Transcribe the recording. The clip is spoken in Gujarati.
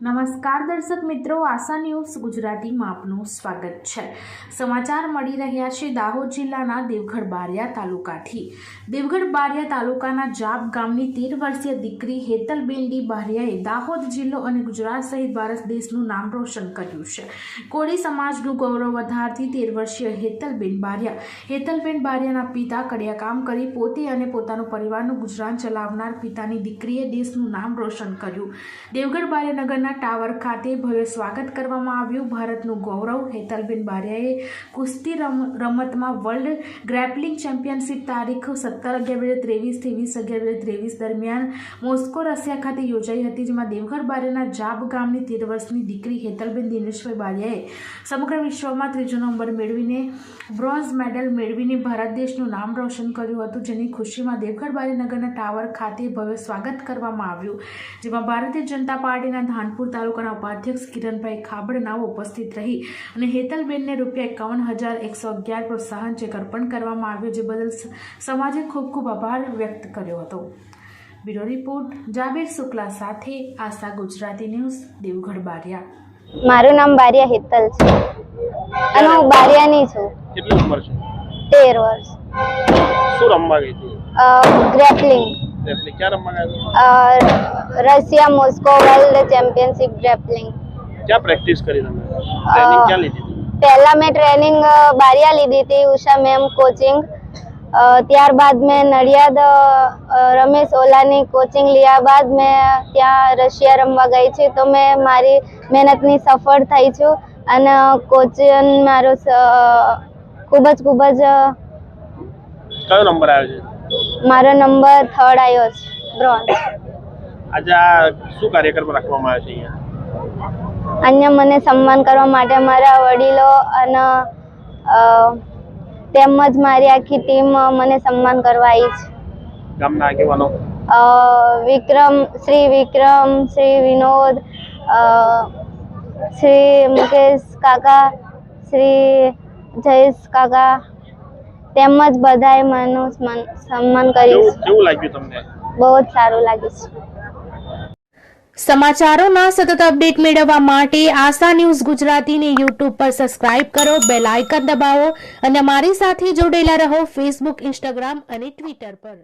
નમસ્કાર દર્શક મિત્રો, આશા ન્યૂઝ ગુજરાતીમાં આપનું સ્વાગત છે. સમાચાર મળી રહ્યા છે દાહોદ જિલ્લાના દેવગઢ બારિયા તાલુકાથી. દેવગઢ બારિયા તાલુકાના જાપ ગામની તેર વર્ષીય દીકરી હેતલ બેન્ડી બારિયાએ દાહોદ જિલ્લો અને ગુજરાત સહિત ભારત દેશનું નામ રોશન કર્યું છે. કોળી સમાજનું ગૌરવ વધારતી તેર વર્ષીય હેતલબેન બારિયા, હેતલબેન બારિયાના પિતા કડિયા કામ કરી પોતે અને પોતાનું પરિવારનું ગુજરાન ચલાવનાર પિતાની દીકરીએ દેશનું નામ રોશન કર્યું. દેવગઢ બારિયાનગરના ટાવર ખાતે ભવ્ય સ્વાગત કરવામાં આવ્યું. ભારતનું ગૌરવ, હેતલબેન બારિયાએ કુસ્તી રમ, રમતમાં વર્લ્ડ ગ્રેપલિંગ ચેમ્પિયનશિપ તારીખ સત્તર અગિયાર ત્રેવીસથી વીસ અગિયાર ત્રેવીસ દરમિયાન મોસ્કો, રશિયા ખાતે યોજાઈ હતી, જેમાં દેવઘર બારિયાના જાબ ગામની તેર વર્ષની દીકરી હેતલબેન દિનેશભાઈ બારિયાએ સમગ્ર વિશ્વમાં ત્રીજો નંબર મેળવીને બ્રોન્ઝ મેડલ મેળવીને ભારત દેશનું નામ રોશન કર્યું હતું, જેની ખુશીમાં દેવગઢ બારીનગરના ટાવર ખાતે ભવ્ય સ્વાગત કરવામાં આવ્યું, જેમાં ભારતીય જનતા પાર્ટીના ધાનપુર તાલુકાના ઉપાધ્યક્ષ કિરણભાઈ ખાબડનાઓ ઉપસ્થિત રહી અને હેતલબેનને રૂપિયા એકાવન હજાર એકસો અગિયાર પ્રોત્સાહન ચેક અર્પણ કરવામાં આવ્યો જે બદલ સમાજે ખૂબ ખૂબ આભાર વ્યક્ત કર્યો હતો. બ્યુરો રિપોર્ટ જાબેર શુક્લા સાથે આશા ગુજરાતી ન્યૂઝ દેવગઢ બારિયા. મારું નામ બારિયા હેતલ છે. અને હું બારિયાની છું. કેટલી ઉંમર છે? તેર વર્ષ. શું રમવા ગઈ હતી? ગ્રેપલિંગ. એટલે ક્યાં રમવા ગયા Russia Moscow world championship grappling ક્યાં પ્રેક્ટિસ કરી તમે? ટ્રેનિંગ ક્યાં લીધી પહેલા મેં ટ્રેનિંગ બારિયા લીધી હતી ઉષા મેમ કોચિંગ ત્યારબાદ મેં નડિયાદ રમેશ ઓલાની કોચિંગ લીધા બાદ મેં ત્યાં રશિયા રમવા ગઈ છું. તો મેં મારી મહેનતની સફળ થઈ છું અને કોચિંગ મારો ખૂબ જ ખૂબ જ કયો નંબર આવ્યો છે? મારો નંબર થર્ડ આવ્યો છે બ્રોન્ઝ આજે આ શું કાર્યક્રમ રાખવામાં આવ્યો છે અહીંયા? અન્ય મને સન્માન કરવા માટે મારા વડીલો અને તેમજ મારી આખી ટીમ મને સન્માન કરવા આવી છે. ગામના આગેવાનો? વિક્રમ શ્રી વિક્રમ શ્રી વિનોદ શ્રી મુકેશ કાકા શ્રી જયેશ કાકા તેમજ બધાએ મારું સન્માન સન્માન કર્યું કેવું લાગ્યું તમને? બહુ જ સારું લાગે છે. સમાચારોના સતત અપડેટ મેળવવા માટે આશા ન્યૂઝ ગુજરાતીને યુટ્યુબ પર સબસ્ક્રાઇબ કરો બેલ આઇકન દબાવો અને અમારી સાથે જોડેલા રહો ફેસબુક ઇન્સ્ટાગ્રામ અને ટ્વિટર પર.